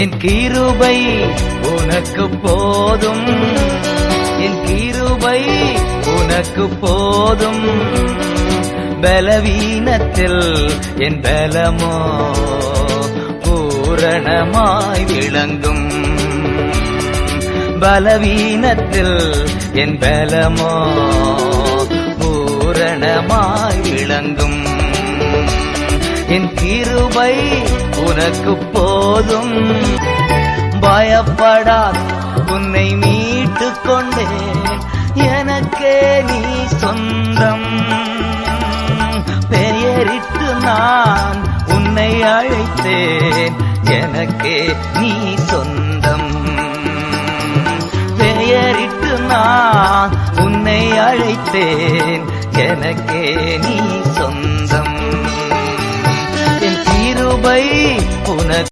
என் கீருபை உனக்கு போதும். என் கீருபை உனக்கு போதும். பலவீனத்தில் என் பலமோ பூரணமாய் விளங்கும். பலவீனத்தில் என் பலமோ பூரணமாய் விளங்கும். என் கிருபை உனக்கு போ போதும். பயப்படாது உன்னை மீட்டு கொண்டேன் எனக்கே நீ சொந்தம். பெயரிட்டு நான் உன்னை அழைத்தேன் எனக்கே நீ சொந்தம். பெயரிட்டு நான் உன்னை அழைத்தேன் எனக்கே நீ சொந்தம். என் கிருபை உனக்கு